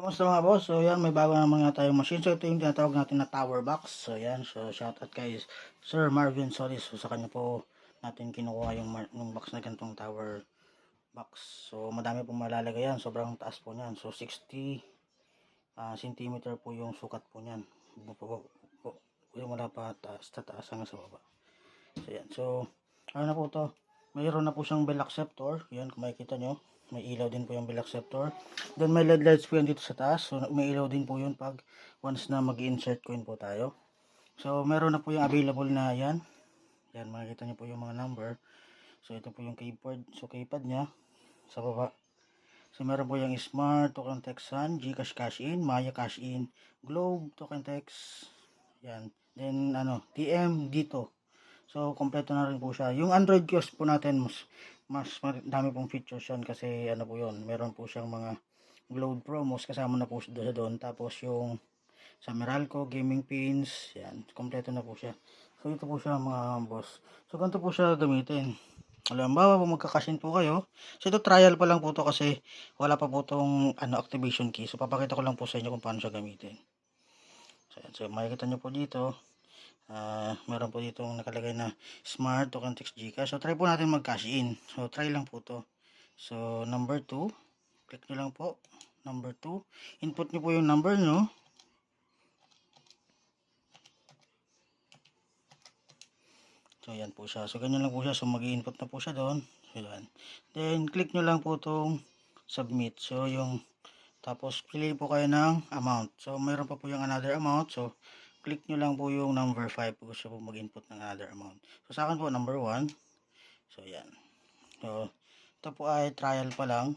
Kamusta mga boss? So yan, may bago na mga tayong machine. So ito yung tinatawag natin na tower box. So yan, so shout out kay Sir Marvin Solis. So sa kanya po natin kinukuha yung, yung box na ganitong tower box. So madami pong malalagay yan. Sobrang taas po niyan. So 60 ah, centimeter po yung sukat po niyan. Yung mula pa taas, tataas hanggang sa baba. So yan. So ano na po to? Mayroon na po siyang bell acceptor. Yan, kung makikita nyo. May ilaw din po yung bell acceptor. Then may LED lights po yan dito sa taas. So may ilaw din po yun pag once na mag insert coin po tayo. So meron na po yung available na yan. Yan, makikita nyo po yung mga number. So ito po yung keyboard. So keypad niya sa baba. So meron po yung Smart, Token Text Gcash Cash In, Maya Cash In, Globe, Token Text. Yan. Then ano, TM dito. So, kompleto na rin po siya. Yung Android kiosk po natin, mas, mas dami pong features yan kasi ano po yun, meron po siyang mga Globe promos, kasama na po siya doon. Tapos yung sa Meralco, gaming pins, yan, kompleto na po siya. So, ito po siya mga boss. So, ganito po siya gamitin. Halimbawa po magkakasin po kayo. So, ito trial pa lang po to kasi wala pa po tong ano, activation key. So, papakita ko lang po sa inyo kung paano siya gamitin. So, yan. so makikita nyo po dito. Ah, meron po dito nakalagay na Smart Token Text Gcash. So, try po natin mag-cash in. So, try lang po to. So, number 2. Click nyo lang po. Number 2. Input nyo po yung number nyo. So, yan po siya. So, ganyan lang po siya. So, mag-input na po siya doon. So, yan. Then, click nyo lang po itong submit. So, yung tapos, pili po kayo ng amount. So, mayroon pa po yung another amount. So, click nyo lang po yung number 5 kung gusto po mag-input ng another amount. So, sa akin po, number 1. So, yan. So, ito po ay trial pa lang.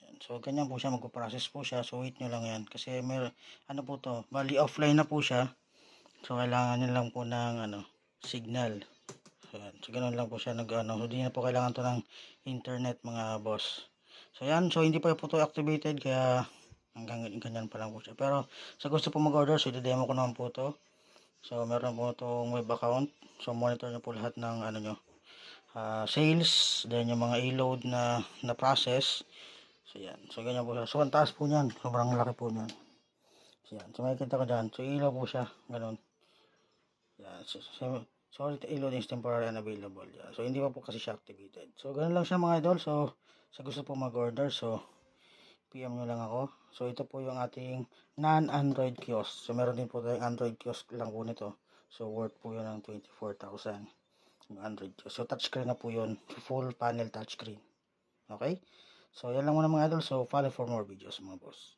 Yan. So, ganyan po siya. Magpo-process po siya. So, wait nyo lang yan. Kasi, may, ano po to, bali offline na po siya. So, kailangan nyo lang po ng, ano, signal. So, yan. So, ganun lang po siya nag, ano, hindi na po kailangan to ng internet, mga boss. So, yan. So, hindi pa po to activated. Kaya, hanggang ganyan pa lang po siya. Pero, sa gusto po mag-order, so, i-demo ko naman po to. So, meron po itong web account. So, monitor nyo po lahat ng, ano nyo, ah, sales. Then, yung mga i-load na, na process. So, yan. So, ganyan po siya. So, ang taas po niyan. Sobrang laki po niyan. So, yan. So, makikita ko dyan. So, ilaw po siya. Ganun. Yan. So, so, sorry, ilaw is temporary unavailable. Yan. So, hindi pa po kasi siya activated. So, ganun lang siya mga idol. So, sa gusto po mag-order, so, PM nyo lang ako. So, ito po yung ating non-Android kiosk. So, meron din po tayong Android kiosk lang po nito. So, worth po yun ng 24,000. Yung Android kiosk. So, touchscreen na po yun. Full panel touchscreen. Okay? So, yan lang muna mga idol. So, follow for more videos mga boss.